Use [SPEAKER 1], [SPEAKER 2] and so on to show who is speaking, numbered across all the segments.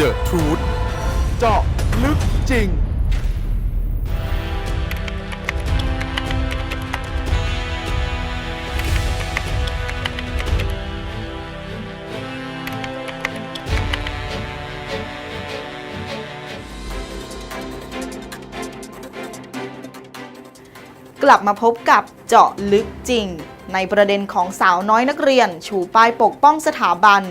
[SPEAKER 1] The Truth เจาะลึกจริง
[SPEAKER 2] กลับมาพบกับเจาะลึกจริง ในประเด็นของสาวน้อยนักเรียน ชูป้ายปกป้องสถาบัน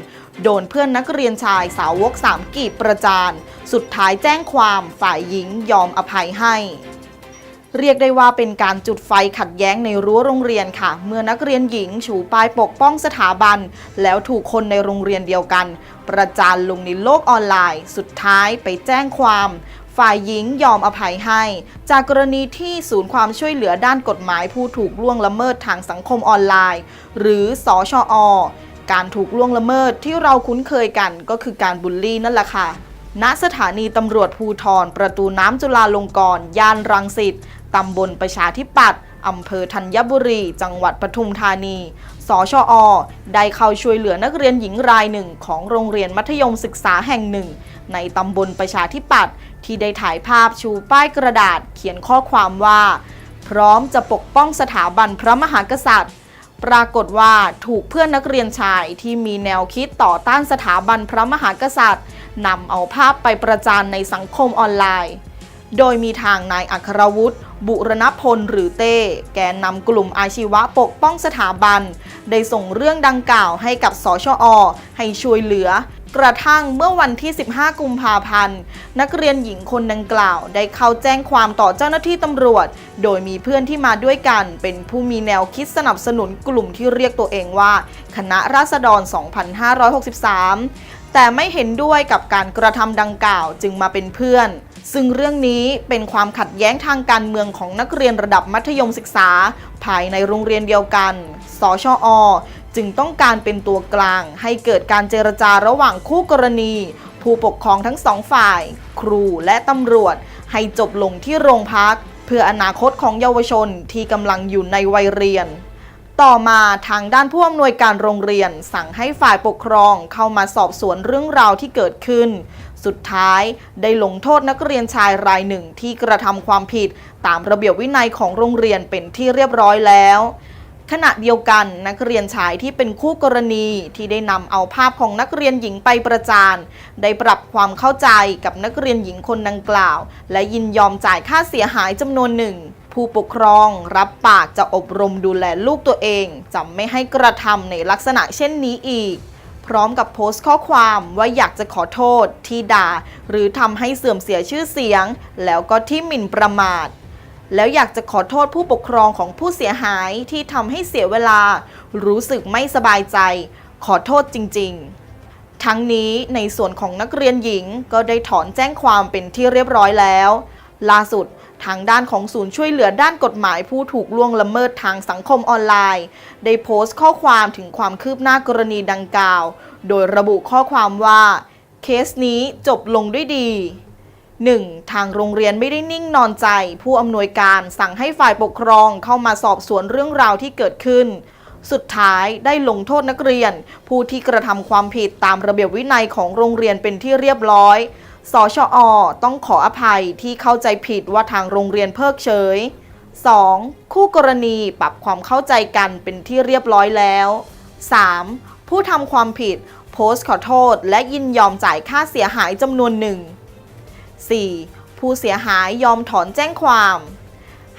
[SPEAKER 2] โดนเพื่อนนักเรียนชายสาวกสามกีบประจาน สุดท้ายแจ้งความฝ่ายหญิงยอมอภัยให้ เรียกได้ว่าเป็นการจุดไฟขัดแย้งในรั้วโรงเรียนค่ะ เมื่อนักเรียนหญิงชูป้ายปกป้องสถาบัน แล้วถูกคนในโรงเรียนเดียวกัน ประจานลงในโลกออนไลน์ สุดท้ายไปแจ้งความฝ่ายหญิงยอมอภัยให้ จากกรณีที่ศูนย์ความช่วยเหลือด้านกฎหมายผู้ถูกล่วงละเมิดทางสังคมออนไลน์ หรือสอชอ การถูกล่วงละเมิดที่เราคุ้นเคยกันก็คือการบูลลี่นั่นแหละค่ะ ณ สถานีตำรวจภูทรประตูน้ำจุฬาลงกรณ์ย่านรังสิตตำบลประชาธิปัตย์อำเภอธัญบุรี จังหวัดปทุมธานี สชอ ได้เข้าช่วยเหลือนักเรียนหญิงรายหนึ่งของโรงเรียนมัธยมศึกษาแห่งหนึ่ง ในตำบลประชาธิปัตย์ที่ได้ถ่ายภาพชูป้ายกระดาษเขียนข้อความว่า พร้อมจะปกป้องสถาบันพระมหากษัตริย์ ปรากฏว่าถูกเพื่อนนักเรียนชายที่มีแนวคิดต่อต้านสถาบันพระมหากษัตริย์นำเอาภาพไปประจานในสังคมออนไลน์ โดยมีทางนายอัครวุฒิบุรณพลหรือเต้ แกนนำกลุ่มอาชีวะปกป้องสถาบัน ได้ส่งเรื่องดังกล่าวให้กับสชอให้ช่วยเหลือ กระทั่งเมื่อวันที่ 15 กุมภาพันธ์ นักเรียนหญิงคนดังกล่าว ได้เข้าแจ้งความต่อเจ้าหน้าที่ตำรวจ โดยมีเพื่อนที่มาด้วยกัน เป็นผู้มีแนวคิดสนับสนุนกลุ่มที่เรียกตัวเองว่า คณะราษฎร 2563 แต่ไม่เห็นด้วยกับการกระทำดังกล่าวจึงมาเป็นเพื่อนซึ่งเรื่องนี้เป็นความขัดแย้งทางการเมืองของนักเรียนระดับมัธยมศึกษา ภายในโรงเรียนเดียวกัน สชอ จึงต้องการเป็นตัวกลาง ให้เกิดการเจรจาระหว่างคู่กรณี ผู้ปกครองทั้งสองฝ่าย ครูและตำรวจ ให้จบลงที่โรงพัก เพื่ออนาคตของเยาวชนที่กำลังอยู่ในวัยเรียน ต่อมาทางด้านผู้อำนวยการโรงเรียน สั่งให้ฝ่ายปกครองเข้ามาสอบสวนเรื่องราวที่เกิดขึ้น สุดท้ายได้ลงโทษนักเรียนชายรายหนึ่งที่กระทำความผิด ตามระเบียบวินัยของโรงเรียนเป็นที่เรียบร้อยแล้ว ขณะเดียวกันนักเรียนชายที่เป็นคู่กรณีที่ได้นำเอาภาพของนักเรียนหญิงไปประจานได้ปรับความเข้าใจกับนักเรียนหญิงคนดังกล่าว และยินยอมจ่ายค่าเสียหายจำนวนหนึ่ง ผู้ปกครองรับปากจะอบรมดูแลลูกตัวเองจะไม่ให้กระทำในลักษณะเช่นนี้อีก พร้อมกับโพสต์ข้อความว่าอยากจะขอโทษที่ด่า หรือทำให้เสื่อมเสียชื่อเสียง แล้วก็ที่หมิ่นประมาท แล้วอยากจะขอโทษผู้ปกครองของผู้เสียหายที่ทำให้เสียเวลา รู้สึกไม่สบายใจ ขอโทษจริง ๆ ทั้งนี้ในส่วนของนักเรียนหญิงก็ได้ถอนแจ้งความเป็นที่เรียบร้อยแล้ว ล่าสุดทางด้านของศูนย์ช่วยเหลือด้านกฎหมายผู้ถูกล่วงละเมิดทางสังคมออนไลน์ ได้โพสต์ข้อความถึงความคืบหน้ากรณีดังกล่าว โดยระบุข้อความว่า เคสนี้จบลงด้วยดี 1. ทางโรงเรียนไม่ได้นิ่งนอนใจ ผู้อำนวยการสั่งให้ฝ่ายปกครองเข้ามาสอบสวนเรื่องราวที่เกิดขึ้น สุดท้ายได้ลงโทษนักเรียน ผู้ที่กระทำความผิดตามระเบียบวินัยของโรงเรียนเป็นที่เรียบร้อย สชอ ต้องขออภัยที่เข้าใจผิดว่าทางโรงเรียนเพิกเฉย 2. คู่กรณีปรับความเข้าใจกันเป็นที่เรียบร้อยแล้ว 3. ผู้ทำความผิด โพสต์ขอโทษ และยินยอมจ่ายค่าเสียหายจำนวนหนึ่ง 4. ผู้เสียหายยอมถอนแจ้งความ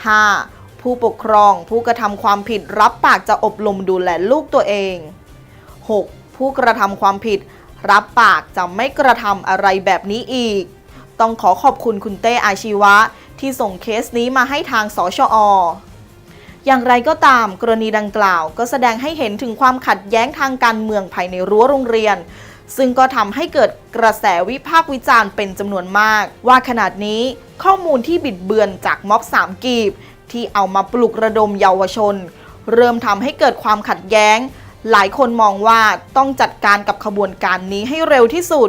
[SPEAKER 2] 5. ผู้ปกครองผู้กระทำความผิดรับปากจะอบรมดูแลลูกตัวเอง 6. ผู้กระทำความผิด รับปากจะไม่กระทำอะไรแบบนี้อีก ต้องขอขอบคุณคุณเต้อาชีวะ ที่ส่งเคสนี้มาให้ทางสชออย่างไรก็ตามกรณีดังกล่าว ก็แสดงให้เห็นถึงความขัดแย้งทางการเมืองภายในรั้วโรงเรียน ซึ่งก็ทำให้เกิดกระแสวิพากษ์วิจารณ์เป็นจำนวนมาก ว่าขนาดนี้ข้อมูลที่บิดเบือนจากม็อบสามกีบ ที่เอามาปลุกระดมเยาวชน เริ่มทำให้เกิดความขัดแย้ง หลายคนมองว่าต้องจัดการกับขบวนการนี้ให้เร็วที่สุด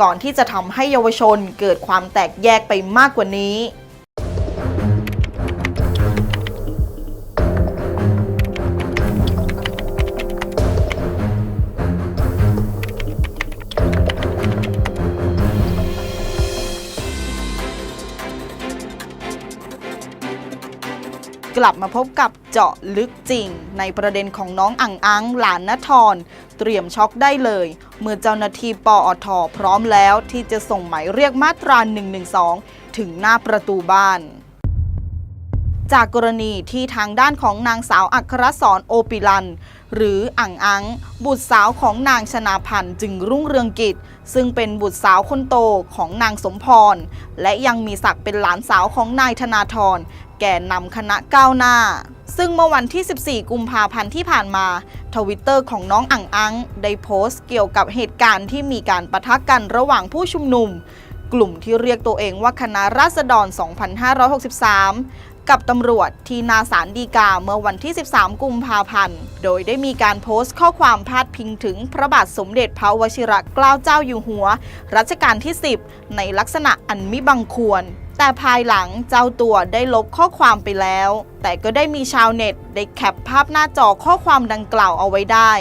[SPEAKER 2] ก่อนที่จะทำให้เยาวชนเกิดความแตกแยกไปมากกว่านี้ ลับมาพบกับเจาะลึกจริง ในประเด็นของน้องอังอังหลานนทรเตรียมช็อกได้เลย เมื่อเจ้าหน้าที่ปอทพร้อมแล้วที่จะส่งหมายเรียกมาตรา 112 ถึงหน้าประตูบ้านจากกรณีที่ทางด้านของนางสาวอัครสรโอปิลัน หรืออังอัง บุตรสาวของนางชนาพันธ์จึงรุ่งเรืองกิจ ซึ่งเป็นบุตรสาวคนโตของนางสมพร และยังมีศักดิ์เป็นหลานสาวของนายธนาธร แก่นำคณะก้าวหน้า ซึ่งเมื่อวันที่ 14 กุมภาพันธ์ที่ผ่านมาทวิตเตอร์ของน้องอังอังได้โพสต์เกี่ยวกับเหตุการณ์ที่มีการปะทะกันระหว่างผู้ชุมนุม กลุ่มที่เรียกตัวเองว่าคณะราษฎร 2563กับตำรวจที่นาสารดีกาเมื่อวันที่ 13 กุมภาพันธ์ โดยได้มีการโพสต์ข้อความพาดพิงถึงพระบาทสมเด็จพระวชิรเกล้าเจ้าอยู่หัว รัชกาลที่ 10 ในลักษณะอันมิบังควร แต่ภายหลังเจ้าตัวได้ลบข้อความไปแล้ว แต่ก็ได้มีชาวเน็ตได้แคปภาพหน้าจอข้อความดังกล่าวเอาไว้ได้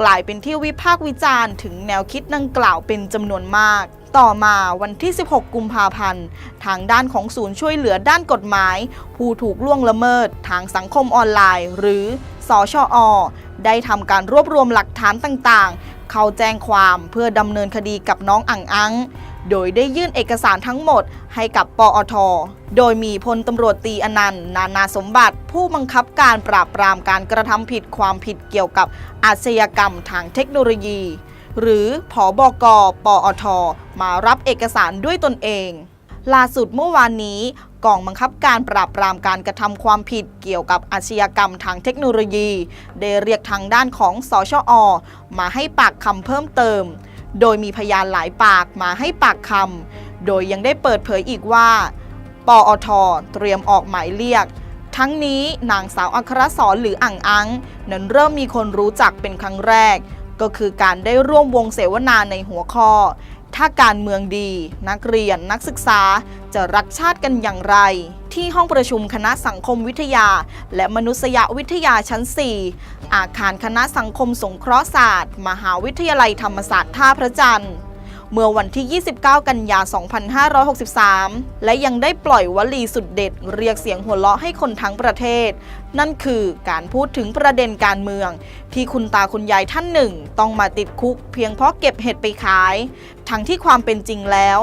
[SPEAKER 2] กลายเป็นที่วิพากษ์วิจารณ์ถึงแนวคิดดังกล่าวเป็นจำนวนมาก ต่อมาวันที่ 16 กุมภาพันธ์ ทางด้านของศูนย์ช่วยเหลือด้านกฎหมาย ผู้ถูกล่วงละเมิด ทางสังคมออนไลน์ หรือสอชอได้ทำการรวบรวมหลักฐานต่างๆ เข้าแจ้งความเพื่อดำเนินคดีกับน้องอังอัง โดยได้ยื่นเอกสารทั้งหมดให้กับปอท โดยมีพลตำรวจตีอนันต์ นานาสมบัติ ผู้บังคับการปราบปรามการกระทำผิดความผิดเกี่ยวกับอาชญากรรมทางเทคโนโลยี หรือผอบกปอท มารับเอกสารด้วยตนเองล่าสุดเมื่อวานนี้กองบังคับการปราบปรามการกระทำความผิดเกี่ยวกับอาชญากรรมทางเทคโนโลยี ได้เรียกทางด้านของสชอ มาให้ปากคำเพิ่มเติม โดยมีพยานหลายปากมาให้ปากคำโดยยังได้เปิดเผยอีกว่า ปออทเตรียมออกหมายเรียก ทั้งนี้นางสาวอัครสรหรืออ่างอัง นั้นเริ่มมีคนรู้จักเป็นครั้งแรก ก็คือการได้ร่วมวงเสวนาในหัวข้อ ถ้าการเมืองดี นักเรียนนักศึกษาจะรักชาติกันอย่างไร ที่ห้องประชุมคณะสังคมวิทยา และมนุษยวิทยาชั้น 4 อาคารคณะสังคมสงเคราะห์ศาสตร์ มหาวิทยาลัยธรรมศาสตร์ท่าพระจันทร์ เมื่อวันที่ 29 กันยา 2563 และยังได้ปล่อยวลีสุดเด็ด เรียกเสียงหัวเราะให้คนทั้งประเทศ นั่นคือการพูดถึงประเด็นการเมือง ที่คุณตาคุณยายท่านหนึ่ง ต้องมาติดคุกเพียงเพราะเก็บเห็ดไปขาย ทั้งที่ความเป็นจริงแล้ว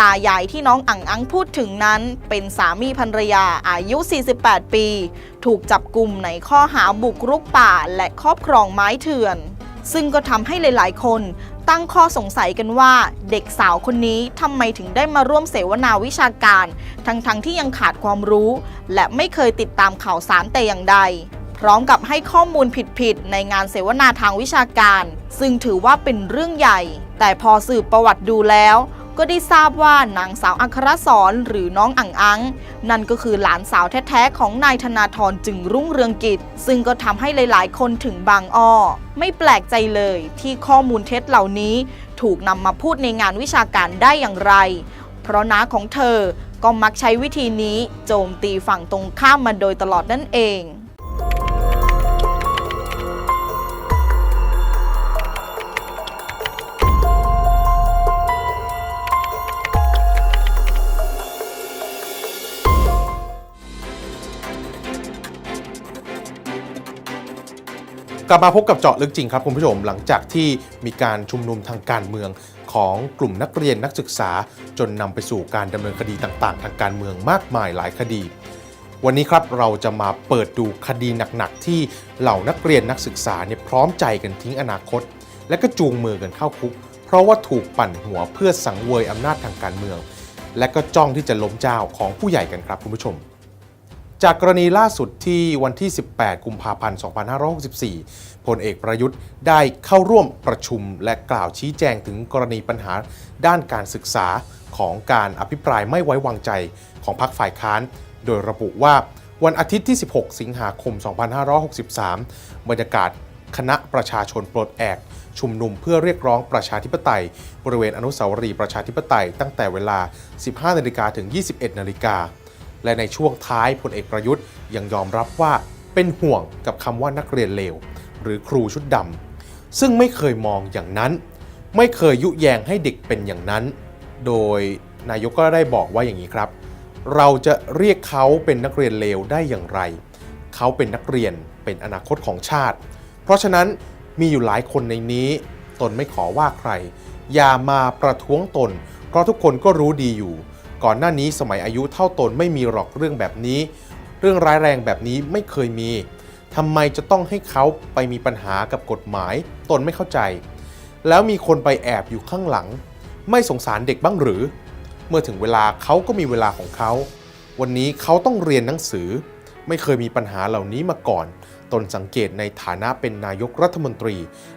[SPEAKER 2] ตายายที่น้องอังอังพูดถึงนั้น เป็นสามีภรรยาอายุ 48 ปี ถูกจับกลุ่มในข้อหาบุกรุกป่าและครอบครองไม้เถื่อน ซึ่งก็ทำให้หลาย ๆ คน ตั้งข้อสงสัยกันว่า เด็กสาวคนนี้ทำไมถึงได้มาร่วมเสวนาวิชาการ ทั้งๆทที่ยังขาดความรู้ และไม่เคยติดตามข่าวสารแต่อย่างใด พร้อมกับให้ข้อมูลผิดๆในงานเสวนาทางวิชาการ ซึ่งถือว่าเป็นเรื่องใหญ่ แต่พอสืบประวัติดูแล้ว ก็ได้ทราบว่านางสาวอัครสรหรือน้องอังอัง นั่นก็คือหลานสาวแท้ๆของนายธนาธรจึงรุ่งเรืองกิจ ซึ่งก็ทำให้หลายๆ คนถึงบางอ้อ ไม่แปลกใจเลยที่ข้อมูลเท็จเหล่านี้ ถูกนำมาพูดในงานวิชาการได้อย่างไร เพราะน้าของเธอก็มักใช้วิธีนี้โจมตีฝั่งตรงข้ามมาโดยตลอดนั่นเอง
[SPEAKER 1] กลับมาพบกับเจาะลึกจริงครับคุณผู้ชมหลังจากที่มีการชุมนุมทางการเมืองของกลุ่มนักเรียนนักศึกษา จนนำไปสู่การดำเนินคดีต่างๆ ทางการเมืองมากมายหลายคดี วันนี้ครับเราจะมาเปิดดูคดีหนักๆที่เหล่านักเรียนนักศึกษาเนี่ยพร้อมใจกันทิ้งอนาคต และก็จูงมือกันเข้าคุก เพราะว่าถูกปั่นหัวเพื่อสังเวยอำนาจทางการเมือง และก็จ้องที่จะล้มเจ้าของผู้ใหญ่กันครับคุณผู้ชม จากกรณีล่าสุดที่วันที่ 18 กุมภาพันธ์ 2564 พลเอกประยุทธ์ได้เข้าร่วมประชุมและกล่าวชี้แจงถึงกรณีปัญหาด้านการศึกษาของการอภิปรายไม่ไว้วางใจของพรรคฝ่ายค้าน โดยระบุว่าวันอาทิตย์ที่ 16 สิงหาคม 2563 บรรยากาศคณะประชาชนปลดแอกชุมนุมเพื่อเรียกร้องประชาธิปไตย บริเวณอนุสาวรีย์ประชาธิปไตยตั้งแต่เวลา 15 นาฬิกาถึง 21 นาฬิกา และในช่วงท้ายพลเอกประยุทธ์ยังยอมรับว่าเป็นห่วงกับคำว่านักเรียนเลว หรือครูชุดดำซึ่งไม่เคยมองอย่างนั้น ไม่เคยยุแยงให้เด็กเป็นอย่างนั้น โดยนายกก็ได้บอกว่าอย่างนี้ครับ เราจะเรียกเขาเป็นนักเรียนเลวได้อย่างไร เขาเป็นนักเรียนเป็นอนาคตของชาติ เพราะฉะนั้นมีอยู่หลายคนในนี้ ตนไม่ขอว่าใคร อย่ามาประท้วงตน เพราะทุกคนก็รู้ดีอยู่ ก่อนหน้านี้สมัยอายุเท่าตนไม่มีหรอกเรื่องแบบนี้ เรื่องร้ายแรงแบบนี้ไม่เคยมีทำไมจะต้องให้เขาไปมีปัญหากับกฎหมาย ตนไม่เข้าใจ แล้วมีคนไปแอบอยู่ข้างหลัง ไม่สงสารเด็กบ้างหรือ เมื่อถึงเวลาเขาก็มีเวลาของเขา วันนี้เขาต้องเรียนหนังสือ ไม่เคยมีปัญหาเหล่านี้มาก่อน ตนสังเกตในฐานะเป็นนายกรัฐมนตรี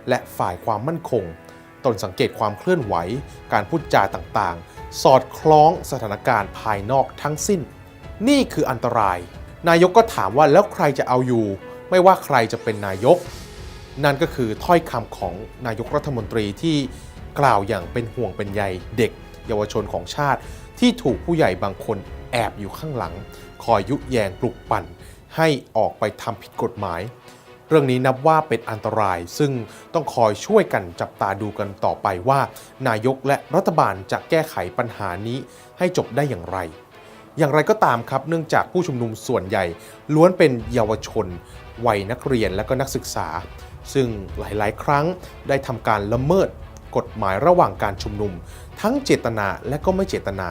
[SPEAKER 1] และฝ่ายความมั่นคง ตนสังเกตความเคลื่อนไหว การพูดจาต่างๆ สอดคล้องสถานการณ์ภายนอกทั้งสิ้น นี่คืออันตราย นายกก็ถามว่าแล้วใครจะเอาอยู่ ไม่ว่าใครจะเป็นนายก นั่นก็คือถ้อยคำของนายกรัฐมนตรีที่กล่าวอย่างเป็นห่วงเป็นใยเด็ก เยาวชนของชาติ ที่ถูกผู้ใหญ่บางคนแอบอยู่ข้างหลัง คอยยุแยงปลุกปั่น ให้ออกไปทำผิดกฎหมาย เรื่องนี้นับว่าเป็นอันตราย ซึ่งต้องคอยช่วยกันจับตาดูกันต่อไปว่า นายกและรัฐบาลจะแก้ไขปัญหานี้ให้จบได้อย่างไร อย่างไรก็ตามครับ เนื่องจากผู้ชุมนุมส่วนใหญ่ ล้วนเป็นเยาวชน วัยนักเรียนและก็นักศึกษา ซึ่งหลาย ๆ ครั้งได้ทำการละเมิดกฎหมายระหว่างการชุมนุม ทั้งเจตนาและก็ไม่เจตนา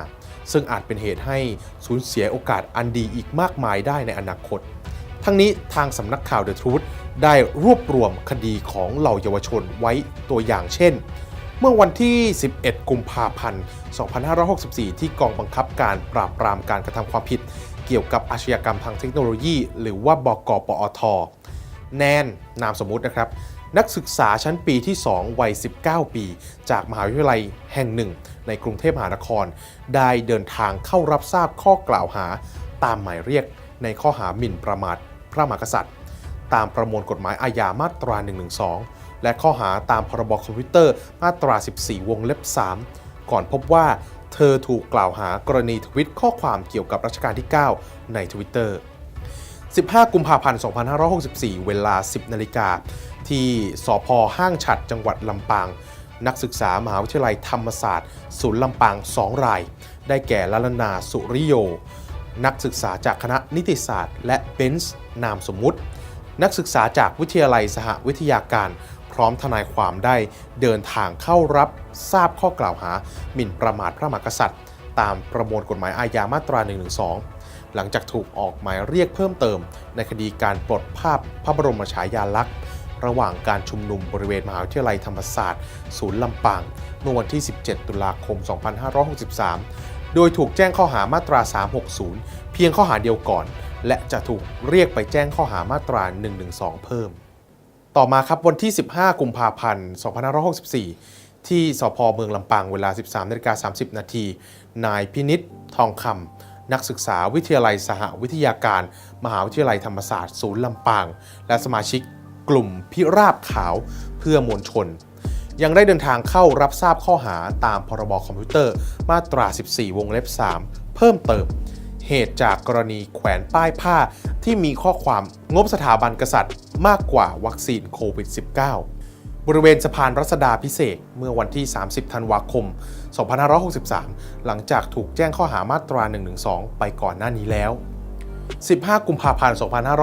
[SPEAKER 1] ซึ่งอาจเป็นเหตุให้สูญเสียโอกาสอันดีอีกมากมายได้ในอนาคต ทั้งนี้ทางสำนักข่าว The Truth ได้รวบรวมคดีของเหล่าเยาวชนไว้ตัวอย่างเช่น เมื่อวันที่ 11 กุมภาพันธ์ 2564 ที่กองบังคับการปราบปรามการกระทำความผิด เกี่ยวกับอาชญากรรมทางเทคโนโลยี หรือว่าบกปอท แนน นามสมมุตินะครับ นักศึกษาชั้นปีที่ 2 วัย 19 ปี จากมหาวิทยาลัยแห่งหนึ่ง ในกรุงเทพมหานคร ได้เดินทางเข้ารับทราบข้อกล่าวหา ตามหมายเรียกในข้อหาหมิ่นประมาท พระมหากษัตริย์ ตามประมวลกฎหมายอาญามาตรา 112 และข้อหาตามพรบคอมพิวเตอร์มาตรา 14 วงเล็บ 3 ก่อนพบว่าเธอถูกกล่าวหากรณีทวิตข้อความเกี่ยวกับรัชกาลที่ 9 ใน Twitter 15 กุมภาพันธ์ 2564 เวลา 10 นาฬิกา ที่สพห้างฉัดจังหวัดลำปาง นักศึกษามหาวิทยาลัยธรรมศาสตร์ ศูนย์ลำปาง 2 ราย ได้แก่ลลนาสุริโย นักศึกษาจากคณะนิติศาสตร์ และเบนซ์นามสมมุติ นักศึกษาจากวิทยาลัยสหวิทยาการ พร้อมทนายความได้เดินทางเข้ารับทราบข้อกล่าวหา หมิ่นประมาทพระมหากษัตริย์ ตามประมวลกฎหมายอาญามาตรา 112 หลังจากถูกออกหมายเรียกเพิ่มเติม ในคดีการปลดภาพพระบรมฉายาลักษณ์ระหว่างการชุมนุมบริเวณมหาวิทยาลัยธรรมศาสตร์ ศูนย์ลำปาง เมื่อวันที่ 17 ตุลาคม 2563 โดยถูกแจ้งข้อหามาตรา 360 เพียงข้อหาเดียวก่อน และจะถูกเรียกไปแจ้งข้อหามาตรา 112 เพิ่ม ต่อมาครับวันที่ 15 กุมภาพันธ์ 2564 ที่สพเมืองลำปางเวลา 13นาฬิกา30 นาที นายพินิษทองคำนักศึกษาวิทยาลัยสหวิทยาการ มหาวิทยาลัยธรรมศาสตร์ศูนย์ลำปาง และสมาชิกกลุ่มพิราบขาวเพื่อมวลชน ยังได้เดินทางเข้ารับทราบข้อหาตามพรบคอมพิวเตอร์ มาตรา 14 วงเล็บ 3 เพิ่มเติม เหตุจากกรณีแขวนป้ายผ้าที่มีข้อความงบสถาบันกษัตริย์ มากกว่าวัคซีนโควิด -19 บริเวณสะพานรัศดาพิเศษเมื่อวันที่ 30 ธันวาคม 2563 หลังจากถูกแจ้งข้อหามาตรา 112 ไปก่อนหน้านี้แล้ว 15 กุมภาพันธ์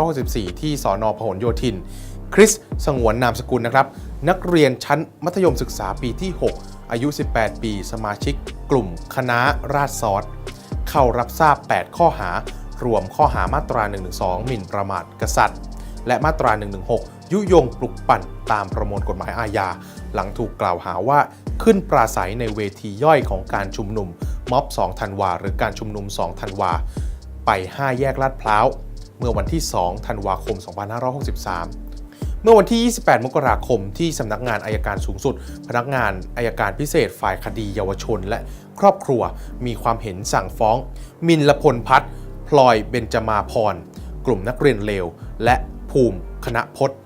[SPEAKER 1] 2564 ที่สอนอพหลโยธิน คริส สงวนนามสกุลนะครับ นักเรียนชั้นมัธยมศึกษาปีที่ 6 อายุ 18 ปี สมาชิกกลุ่มคณะราษฎรซอสเข้ารับทราบ 8 ข้อหารวมข้อหามาตรา 112 หมิ่นประมาทกษัตริย์ และมาตรา 116 ยุยงปลุกปั่นตามประมวลกฎหมายอาญา หลังถูกกล่าวหาว่าขึ้นปราศัยในเวทีย่อยของการชุมนุมม็อบ 2 ธันวา หรือการชุมนุม 2 ธันวา ไป 5 แยกลาดพร้าว เมื่อวันที่ 2 ธันวาคม 2563 เมื่อวันที่ 28 มกราคม ที่สำนักงานอายการสูงสุด พนักงานอายการพิเศษฝ่ายคดีเยาวชน และครอบครัวมีความเห็นสั่งฟ้อง มินลพลพัฒน์พลอยเบญจมาพร กลุ่มนักเรียนเลว และภูมิคณะพจน์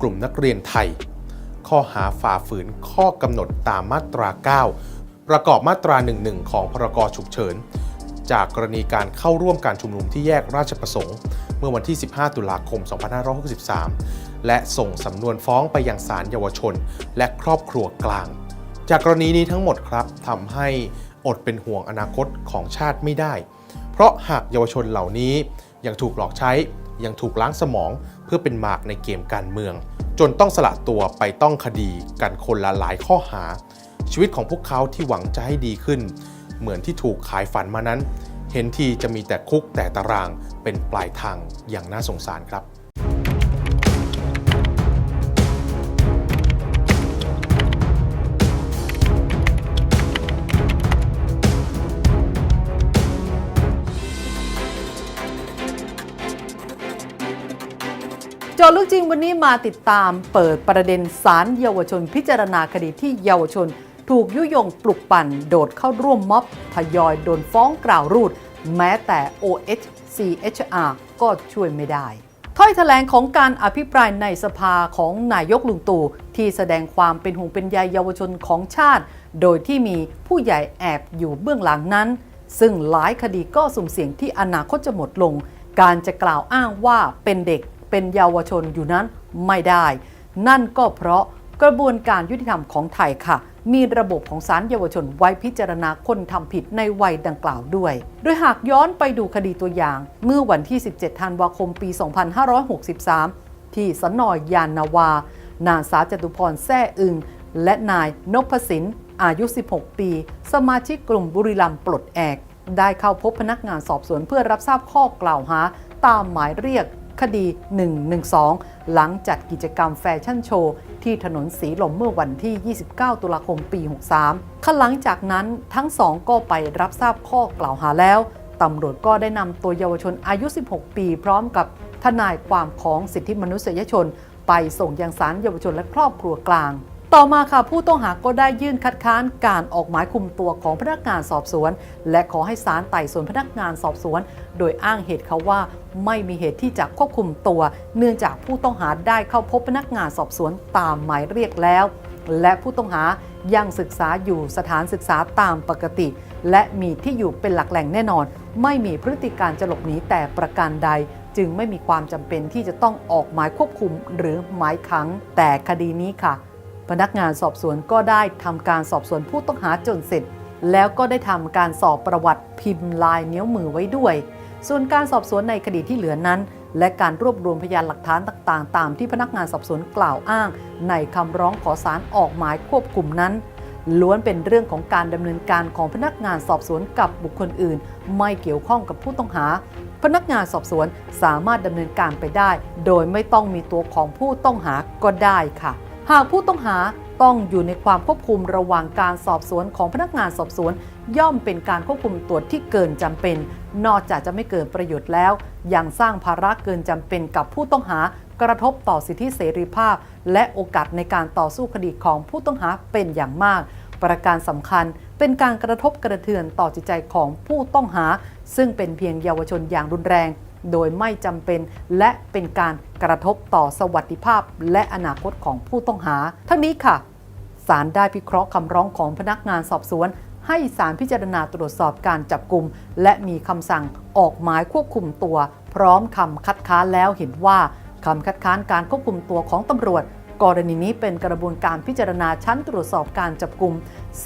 [SPEAKER 1] กลุ่มนักเรียนไทย ข้อหาฝ่าฝืนข้อกำหนดตามมาตรา 9 ประกอบมาตรา 11 ของพรกฉุกเฉิน จากกรณีการเข้าร่วมการชุมนุมที่แยกราชประสงค์ เมื่อวันที่ 15 ตุลาคม 2563 และส่งสำนวนฟ้องไปยังศาลเยาวชน และครอบครัวกลาง จากกรณีนี้ทั้งหมดครับทำให้อดเป็นห่วงอนาคตของชาติไม่ได้ เพราะหากเยาวชนเหล่านี้ยังถูกหลอกใช้ ยังถูกล้างสมองเพื่อเป็นหมากในเกมการเมือง จนต้องสละตัวไปต้องคดีกันคนละหลายข้อหา ชีวิตของพวกเขาที่หวังจะให้ดีขึ้น เหมือนที่ถูกขายฝันมานั้น เห็นทีจะมีแต่คุกแต่ตารางเป็นปลายทางอย่างน่าสงสารครับ
[SPEAKER 3] จทย์ลูกจริงวันนี้มาติดตามเปิดประเด็นสารเยาวชนพิจารณาคดีที่เยาวชน ถูกยุยงปลุกปั่น โดดเข้าร่วมม็อบทยอยโดนฟ้องกล่าวรูด แม้แต่ OHCHR ก็ช่วยไม่ได้ ถ้อยแถลงของการอภิปรายในสภาของนายกลุงตู่ที่แสดงความเป็นห่วงเป็นใยเยาวชนของชาติ โดยที่มีผู้ใหญ่แอบอยู่เบื้องหลังนั้น ซึ่งหลายคดีก็สุ่มเสี่ยงที่อนาคตจะหมดลง การจะกล่าวอ้างว่าเป็นเด็ก เป็นเยาวชนอยู่นั้นไม่ได้ นั่นก็เพราะกระบวนการยุติธรรมของไทยค่ะ มีระบบของศาลเยาวชนไว้พิจารณาคนทำผิดในวัยดังกล่าวด้วย โดยหากย้อนไปดูคดีตัวอย่าง เมื่อวันที่ 17 ธันวาคมปี 2563 ที่สนอยยานนาวา นางสาวจตุพรแซ่อึง และนายนพสินอายุ 16 ปี สมาชิกกลุ่มบุรีรัมย์ปลดแอก ได้เข้าพบพนักงานสอบสวนเพื่อรับทราบข้อกล่าวหา ตามหมายเรียก คดี 112 หลังจัดกิจกรรมแฟชั่นโชว์ ที่ถนนสีลมเมื่อวันที่ 29 ตุลาคมปี 63ขั้นหลังจากนั้นทั้งสองก็ไปรับทราบข้อกล่าวหาแล้วตำรวจก็ได้นำตัวเยาวชนอายุ 16 ปี พร้อมกับทนายความของสิทธิมนุษยชน ไปส่งยังศาลเยาวชนและครอบครัวกลาง ต่อมาค่ะผู้ต้องหาก็ได้ยื่นคัดค้านการออกหมายคุมตัวของพนักงานสอบสวน และขอให้ศาลไต่สวนพนักงานสอบสวน โดยอ้างเหตุเขาว่าไม่มีเหตุที่จะควบคุมตัว เนื่องจากผู้ต้องหาได้เข้าพบพนักงานสอบสวนตามหมายเรียกแล้ว และผู้ต้องหายังศึกษาอยู่สถานศึกษาตามปกติ และมีที่อยู่เป็นหลักแหล่งแน่นอน ไม่มีพฤติการจะหลบหนีแต่ประการใดจึงไม่มีความจำเป็นที่จะต้องออกหมายควบคุมหรือหมายขังแต่คดีนี้ค่ะ พนักงานสอบสวนก็ได้ทำการสอบสวนผู้ต้องหาจนเสร็จ แล้วก็ได้ทำการสอบประวัติพิมพ์ลายนิ้วมือไว้ด้วย ส่วนการสอบสวนในคดีที่เหลือนั้น และการรวบรวมพยานหลักฐานต่างๆ ตามที่พนักงานสอบสวนกล่าวอ้าง ในคำร้องขอสารออกหมายควบคุมนั้นล้วนเป็นเรื่องของการดำเนินการของพนักงานสอบสวนกับบุคคลอื่น ไม่เกี่ยวข้องกับผู้ต้องหา พนักงานสอบสวนสามารถดำเนินการไปได้ โดยไม่ต้องมีตัวของผู้ต้องหาก็ได้ค่ะ หากผู้ต้องหาต้องอยู่ในความควบคุมระหว่างการสอบสวนของพนักงานสอบสวน ย่อมเป็นการควบคุมตัวที่เกินจำเป็น นอกจากจะไม่เกิดประโยชน์แล้ว ยังสร้างภาระเกินจำเป็นกับผู้ต้องหากระทบต่อสิทธิเสรีภาพ และโอกาสในการต่อสู้คดีของผู้ต้องหาเป็นอย่างมาก ประการสำคัญเป็นการกระทบกระเทือนต่อจิตใจของผู้ต้องหา ซึ่งเป็นเพียงเยาวชนอย่างรุนแรง โดยไม่จำเป็น และเป็นการกระทบต่อสวัสดิภาพ และอนาคตของผู้ต้องหา ทั้งนี้ค่ะศาลได้พิเคราะห์คำร้องของพนักงานสอบสวน ให้ศาลพิจารณาตรวจสอบการจับกลุ่ม และมีคำสั่งออกหมายควบคุมตัว พร้อมคำคัดค้านแล้วเห็นว่าคำคัดค้านการควบคุมตัวของตำรวจ กรณีนี้เป็นกระบวนการพิจารณาชั้นตรวจสอบการจับกลุ่ม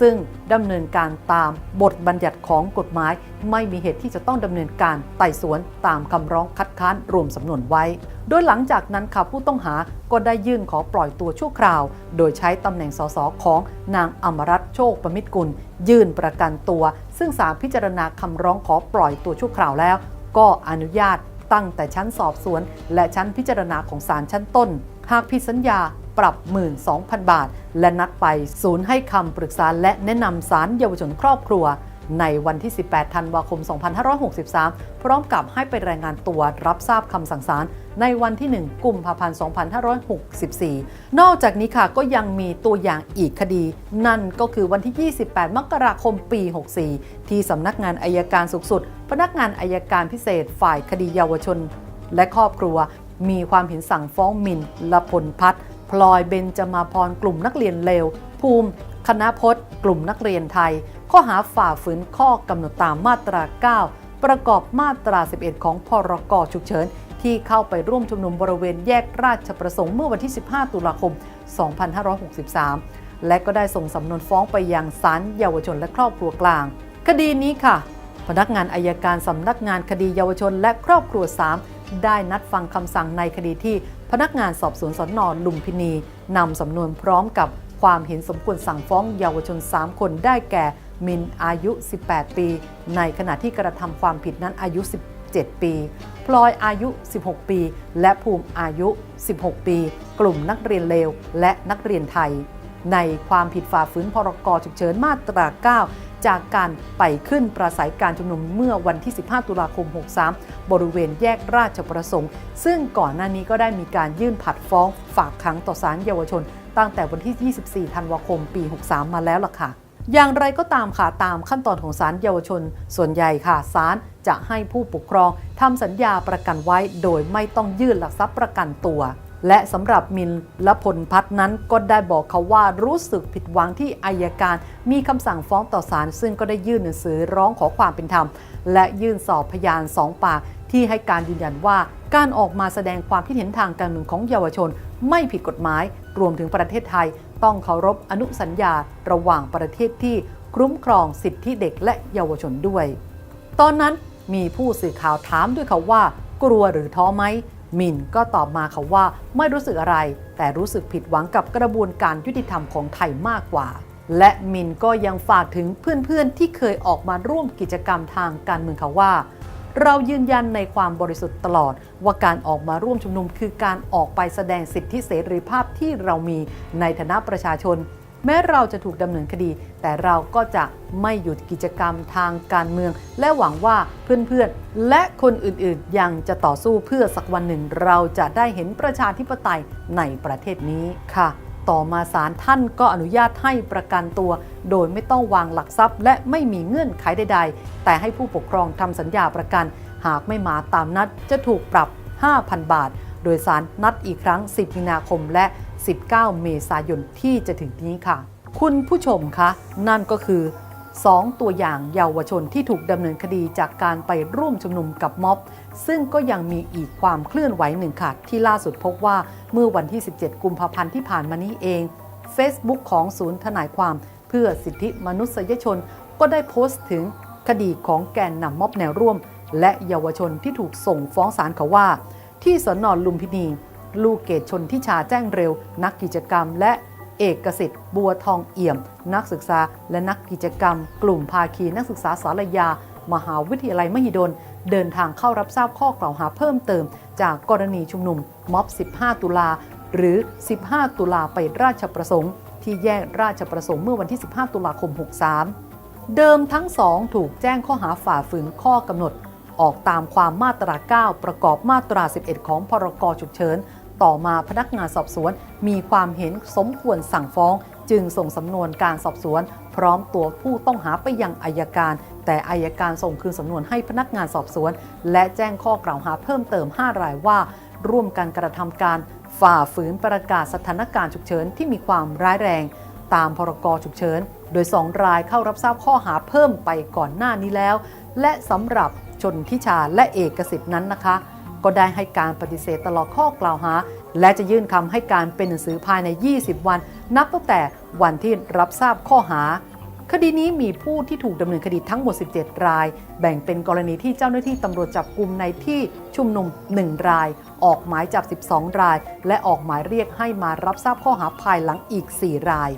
[SPEAKER 3] ซึ่งดำเนินการตามบทบัญญัติของกฎหมาย ไม่มีเหตุที่จะต้องดำเนินการไต่สวนตามคำร้องคัดค้านรวมสำนวนไว้ โดยหลังจากนั้นค่ะผู้ต้องหาก็ได้ยื่นขอปล่อยตัวชั่วคราว โดยใช้ตำแหน่งสสของนางอมรัตน์โชคประมิตรกุล ยื่นประกันตัว ซึ่งศาลพิจารณาคำร้องขอปล่อยตัวชั่วคราวแล้ว ก็อนุญาตตั้งแต่ชั้นสอบสวน และชั้นพิจารณาของศาลชั้นต้น หากผิดสัญญา ปรับ 12,000 บาท และนัดไปศูนย์ให้คำปรึกษาและแนะนำสารเยาวชนครอบครัว ในวันที่ 18 ธันวาคม 2563 พร้อมกับให้ไปรายงานตัวรับทราบคำสั่งศาลในวันที่ 1 กุมภาพันธ์ 2564 นอกจากนี้ค่ะก็ยังมีตัวอย่างอีกคดี นั่นก็คือวันที่ 28 มกราคม ปี 64 ที่สำนักงานอายการสูงสุด พนักงานอายการพิเศษ ฝ่ายคดีเยาวชน และครอบครัว มีความเห็นสั่งฟ้องมินละพลพัฒน์ พลอยเบนจมาพรกลุ่มนักเรียนเลว ภูมิ คณะพจน์ กลุ่มนักเรียนไทย ข้อหาฝ่าฝืนข้อกำหนดตามมาตรา 9 ประกอบมาตรา 11 ของพรกฉุกเฉิน ที่เข้าไปร่วมชุมนุมบริเวณแยกราชประสงค์เมื่อวันที่ 15 ตุลาคม 2563 และก็ได้ส่งสำนวนฟ้องไปยังศาลเยาวชนและครอบครัวกลาง คดีนี้ค่ะ พนักงานอายการสำนักงานคดีเยาวชนและครอบครัว 3 ได้นัดฟังคำสั่งในคดีที่พนักงานสอบสวนสนลุมพินีนำสำนวนพร้อมกับความเห็นสมควรสั่งฟ้องเยาวชน 3 คนได้แก่ มินอายุ 18 ปี ในขณะที่กระทำความผิดนั้นอายุ 17 ปี พลอยอายุ 16 ปี และภูมิอายุ 16 ปี กลุ่มนักเรียนเลวและนักเรียนไทย ในความผิดฝ่าฝืนพรกฉุกเฉินมาตรา 9 จากการไปขึ้นประสัยการชุมนุมเมื่อวันที่ 15 ตุลาคม 63 บริเวณแยกราชประสงค์ ซึ่งก่อนหน้านี้ก็ได้มีการยื่นผัดฟ้องฝากขังต่อศาลเยาวชน ตั้งแต่วันที่ 24 ธันวาคม ปี 63 มาแล้วล่ะค่ะอย่างไรก็ตามค่ะตามขั้นตอนของศาลเยาวชน ส่วนใหญ่ค่ะศาลจะให้ผู้ปกครองทำสัญญาประกันไว้โดยไม่ต้องยื่นหลักทรัพย์ประกันตัว และสำหรับมินและพลพัฒน์นั้นก็ได้บอกเขาว่ารู้สึกผิดหวังที่อายการมีคำสั่งฟ้องต่อศาลซึ่งก็ได้ยื่นหนังสือร้องขอความเป็นธรรม และยื่นสอบพยานสองปากที่ให้การยืนยันว่าการออกมาแสดงความคิดเห็นทางการเมืองของเยาวชน ไม่ผิดกฎหมาย รวมถึงประเทศไทย ต้องเคารพอนุสัญญาระหว่างประเทศที่คุ้มครองสิทธิเด็กและเยาวชนด้วย ตอนนั้นมีผู้สื่อข่าวถามด้วยเขาว่า กลัวหรือท้อไหม มินก็ตอบมาเขาว่าไม่รู้สึกอะไร แต่รู้สึกผิดหวังกับกระบวนการยุติธรรมของไทยมากกว่า และมินก็ยังฝากถึงเพื่อนๆ ที่เคยออกมาร่วมกิจกรรมทางการเมืองเขาว่า เรายืนยันในความบริสุทธิ์ตลอด ว่าการออกมาร่วมชุมนุมคือการออกไปแสดงสิทธิเสรีภาพที่เรามีในฐานะประชาชน แม้เราจะถูกดำเนินคดี แต่เราก็จะไม่หยุดกิจกรรมทางการเมือง และหวังว่าเพื่อนๆ และคนอื่นๆ ยังจะต่อสู้เพื่อสักวันหนึ่ง เราจะได้เห็นประชาธิปไตยในประเทศนี้ค่ะ ต่อมาศาลท่านก็อนุญาตให้ประกันตัว โดยไม่ต้องวางหลักทรัพย์ และไม่มีเงื่อนไขใด ๆ แต่ให้ผู้ปกครองทำสัญญาประกัน หากไม่มาตามนัดจะถูกปรับ 5,000 บาท โดยสารนัดอีกครั้ง 10 มีนาคมและ 19 เมษายนที่จะถึงนี้ค่ะ คุณผู้ชมคะนั่นก็คือ 2 ตัวอย่างเยาวชนที่ถูกดำเนินคดีจากการไปร่วมชุมนุมกับม็อบ ซึ่งก็ยังมีอีกความเคลื่อนไหวหนึ่งค่ะ ที่ล่าสุดพบว่าเมื่อวันที่ 17 กุมภาพันธ์ที่ผ่านมานี้เอง Facebook ของศูนย์ทนายความเพื่อสิทธิมนุษยชนก็ได้โพสต์ถึงคดีของแกนนำม็อบแนวร่วม และเยาวชนที่ถูกส่งฟ้องศาลเขาว่า ที่สนลุมพินี ลูกเกตชนทิชาแจ้งเร็ว นักกิจกรรม และเอกสิทธิ์บัวทองเอี่ยม นักศึกษาและนักกิจกรรม กลุ่มภาคีนักศึกษาสารยา มหาวิทยาลัยมหิดล เดินทางเข้ารับทราบข้อกล่าวหาเพิ่มเติม จากกรณีชุมนุมม็อบ 15 ตุลาหรือ 15 ตุลาไปราชประสงค์ ที่แยกราชประสงค์เมื่อวันที่ 15 ตุลาคม 63 เดิมทั้งสองถูกแจ้งข้อหาฝ่าฝืนข้อกำหนด ออกตามความมาตรา 9 ประกอบมาตรา 11 ของพรกฉุกเฉิน ต่อมาพนักงานสอบสวน มีความเห็นสมควรสั่งฟ้อง จึงส่งสำนวนการสอบสวน พร้อมตัวผู้ต้องหาไปยังอายการ แต่อายการส่งคืนสำนวนให้พนักงานสอบสวน และแจ้งข้อกล่าวหาเพิ่มเติม 5 รายว่า ร่วมกันกระทำการ ฝ่าฝืนประกาศสถานการณ์ฉุกเฉินที่มีความร้ายแรง ตามพรกฉุกเฉิน โดย 2 รายเข้ารับทราบข้อหาเพิ่มไปก่อนหน้านี้แล้ว และสำหรับชนทิชาและเอกสิทธิ์นั้นนะคะ ก็ได้ให้การปฏิเสธตลอดข้อกล่าวหา และจะยื่นคำให้การเป็นหนังสือภายใน 20 วัน นับตั้งแต่วันที่รับทราบข้อหา คดีนี้มีผู้ที่ถูกดำเนินคดีทั้งหมด 17 ราย แบ่งเป็นกรณีที่เจ้าหน้าที่ตำรวจจับกลุ่มในที่ชุมนุม 1 ราย ออกหมายจับ 12 ราย และออกหมายเรียกให้มารับทราบข้อหาภายหลังอีก 4 ราย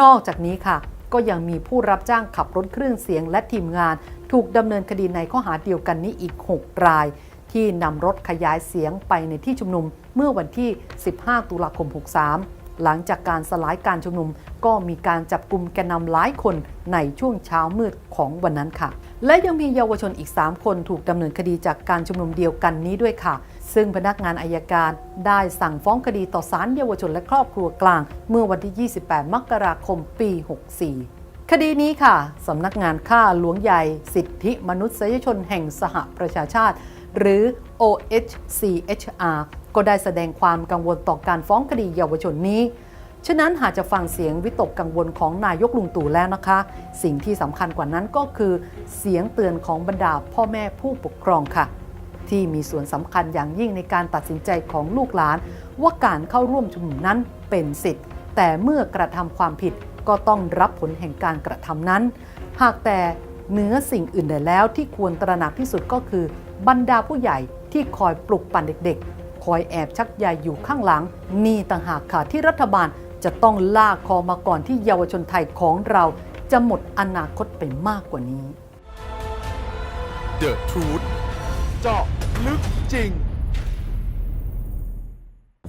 [SPEAKER 3] นอกจากนี้ค่ะก็ยังมีผู้รับจ้างขับรถเครื่องเสียงและทีมงาน ถูกดำเนินคดีในข้อหาเดียวกันนี้อีก 6 ราย ที่นำรถขยายเสียงไปในที่ชุมนุมเมื่อวันที่ 15 ตุลาคม 63 หลังจากการสลายการชุมนุม ก็มีการจับกลุ่มแกนนำหลายคนในช่วงเช้ามืดของวันนั้นค่ะ และยังมีเยาวชนอีก 3 คนถูกดำเนินคดีจากการชุมนุมเดียวกันนี้ด้วยค่ะ ซึ่งพนักงานอายการได้สั่งฟ้องคดีต่อศาลเยาวชนและครอบครัวกลาง เมื่อวันที่ 28 มกราคม ปี 64คดีนี้ค่ะ สำนักงานข้าหลวงใหญ่ สิทธิมนุษยชนแห่งสหประชาชาติ หรือ OHCHR ก็ได้แสดงความกังวลต่อการฟ้องคดีเยาวชนนี้ ฉะนั้นหากจะฟังเสียงวิตกกังวลของนายกลุงตู่แล้วนะคะ สิ่งที่สำคัญกว่านั้นก็คือ เสียงเตือนของบรรดาพ่อแม่ผู้ปกครองค่ะ ที่มีส่วนสำคัญอย่างยิ่งในการตัดสินใจของลูกหลาน ว่าการเข้าร่วมชุมนุมนั้นเป็นสิทธิ์ แต่เมื่อกระทำความผิดก็ต้องรับผลแห่งการกระทำนั้น หากแต่เหนือสิ่งอื่นใดแล้วที่ควรตระหนักที่สุดก็คือ บรรดาผู้ใหญ่ที่คอยปลุกปั่นเด็กๆ คอยแอบชักใยอยู่ข้างหลัง นี่ต่างหากค่ะที่รัฐบาลจะต้องลากคอมาก่อนที่เยาวชนไทยของเราจะหมดอนาคตไปมากกว่านี้
[SPEAKER 1] The Truth เจาะลึกจริง